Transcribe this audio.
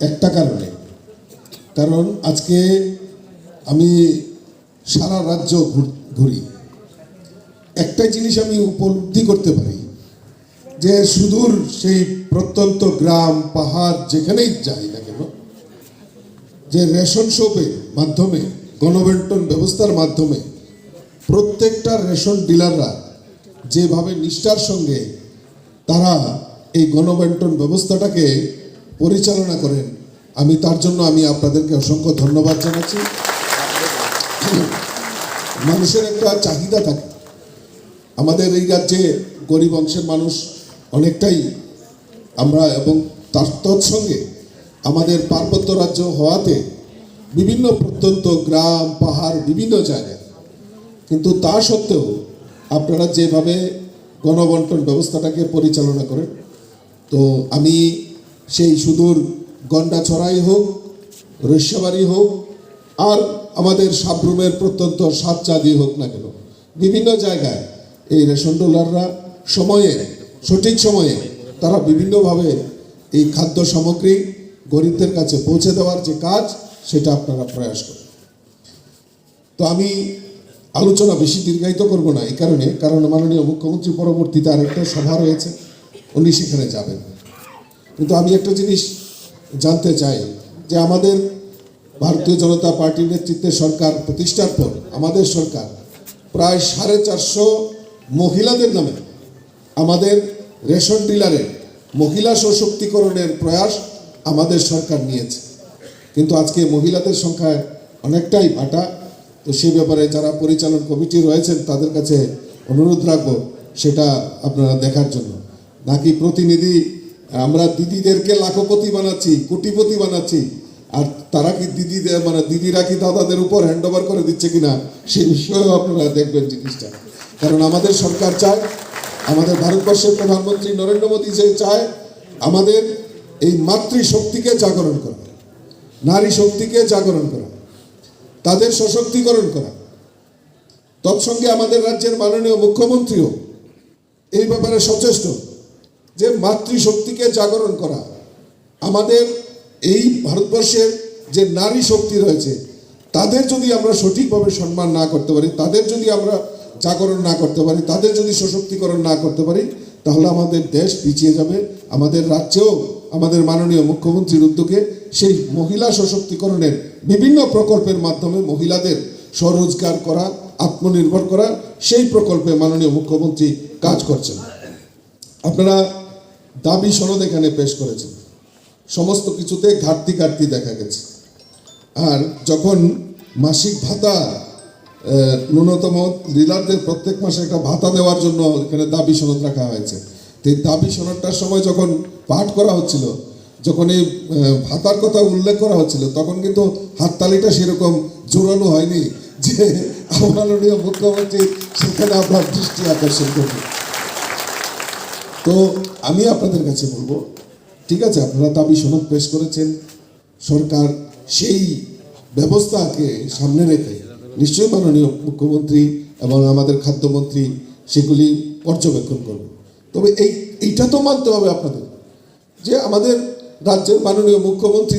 একটা কারণে। কারণ আজকে আমি সারা রাজ্য ঘুরি একটাই জিনিস আমি উপলব্ধি করতে পারি, যে সুদূর সেই প্রত্যন্ত গ্রাম, পাহাড় যেখানেই যাই না কেন, যে রেশন শপের মাধ্যমে, গণবন্টন ব্যবস্থার মাধ্যমে প্রত্যেকটা রেশন ডিলাররা যেভাবে নিষ্ঠার সঙ্গে তারা এই গণবন্টন ব্যবস্থাটাকে পরিচালনা করেন। আমি তার জন্য আমি আপনাদেরকে অসংখ্য ধন্যবাদ জানাচ্ছি। মানুষের একটা চাহিদা থাকে। আমাদের এই রাজ্যে গরিব অংশের মানুষ অনেকটাই আমরা এবং তার তৎসঙ্গে আমাদের পার্বত্য রাজ্য হওয়াতে বিভিন্ন প্রত্যন্ত গ্রাম, পাহাড়, বিভিন্ন জায়গায়। কিন্তু তা সত্ত্বেও আপনারা যেভাবে গণবন্টন ব্যবস্থাটাকে পরিচালনা করেন, তো আমি সেই সুদূর গন্ডাছড়াই হোক রস্যাবাড়ি হোক, আর আমাদের সাবরুমের প্রত্যন্ত সাত সাতচাঁদি হোক না কেন, বিভিন্ন জায়গায় এই রেশন ডোলাররা সময়ে, সঠিক সময়ে তারা বিভিন্নভাবে এই খাদ্য সামগ্রী গরিবদের কাছে পৌঁছে দেওয়ার যে কাজ, সেটা আপনারা প্রয়াস করেন। তো আমি আলোচনা বেশি দীর্ঘায়িত করব না এই কারণে, কারণ মাননীয় মুখ্যমন্ত্রী পরবর্তীতে আরেকটা সভা রয়েছে, উনি সেখানে যাবেন। কিন্তু আমি একটা জিনিস জানতে চাই যে আমাদের ভারতীয় জনতা পার্টির নেতৃত্বে সরকার প্রতিষ্ঠার পর, আমাদের সরকার প্রায় সাড়ে চারশো মহিলাদের নামে আমাদের রেশন ডিলারের মহিলা সশক্তিকরণের প্রয়াস আমাদের সরকার নিয়েছে। কিন্তু আজকে মহিলাদের সংখ্যায় অনেকটাই ভাটা তো সে ব্যাপারে যারা পরিচালন কমিটি রয়েছেন তাদের কাছে অনুরোধ রাখব সেটা আপনারা দেখার জন্য। নাকি প্রতিনিধি আমরা দিদিদেরকে লাখপতি বানাচ্ছি, কোটিপতি বানাচ্ছি। আর তারা কি দিদিদের মানে দিদিরা কি দাদাদের উপর হ্যান্ড ওভার করে দিচ্ছে কিনা সেই বিষয়েও আপনারা দেখবেন জিনিসটা। কারণ আমাদের সরকার চায়, আমাদের ভারতবর্ষের প্রধানমন্ত্রী নরেন্দ্র মোদী যে চায়, আমাদের এই মাতৃশক্তিকে জাগরণ করা, নারী শক্তিকে জাগরণ করা, তাদের সশক্তিকরণ করা, তৎসঙ্গে আমাদের রাজ্যের মাননীয় মুখ্যমন্ত্রীও এই ব্যাপারে সচেষ্ট। যে মাতৃশক্তিকে জাগরণ করা। আমাদের এই ভারতবর্ষের যে নারী শক্তি রয়েছে, তাদের যদি আমরা সঠিকভাবে সম্মান না করতে পারি, তাদের যদি আমরা জাগরণ না করতে পারি, তাদের যদি সশক্তিকরণ না করতে পারি, তাহলে আমাদের দেশ পিছিয়ে যাবে, আমাদের রাজ্যেও, আমাদের মাননীয় মুখ্যমন্ত্রীর উদ্যোগে সেই মহিলা সশক্তিকরণের বিভিন্ন প্রকল্পের মাধ্যমে মহিলাদের স্বরোজগার করা, আত্মনির্ভর করা, সেই প্রকল্পে মাননীয় মুখ্যমন্ত্রী কাজ করছেন। আপনারা দাবি সনদ এখানে পেশ করেছে। সমস্ত কিছুতে ঘাটতি ঘাটতি দেখা গেছে। আর যখন মাসিক ভাতা ন্যূনতম ডিলারদের প্রত্যেক মাসে একটা ভাতা দেওয়ার জন্য এখানে দাবি সনদ রাখা হয়েছে। এই দাবি সনদটার সময় যখন পাঠ করা হচ্ছিল, যখন এই ভাতার কথা উল্লেখ করা হচ্ছিল, তখন কিন্তু হাততালিটা সেরকম জোরালো হয়নি যে মাননীয় মুখ্যমন্ত্রী সেখানে আপনার দৃষ্টি আকর্ষণ করবে তো আমি আপনাদের কাছে বলব, ঠিক আছে, আপনারা দাবি সনদ পেশ করেছেন, সরকার সেই ব্যবস্থাকে সামনে রেখে নিশ্চয়ই মাননীয় মুখ্যমন্ত্রী এবং আমাদের খাদ্যমন্ত্রী সেগুলি পর্যবেক্ষণ করবে। তবে এই, এইটা তো মানতে হবে আপনাদের, যে আমাদের রাজ্যের মাননীয় মুখ্যমন্ত্রী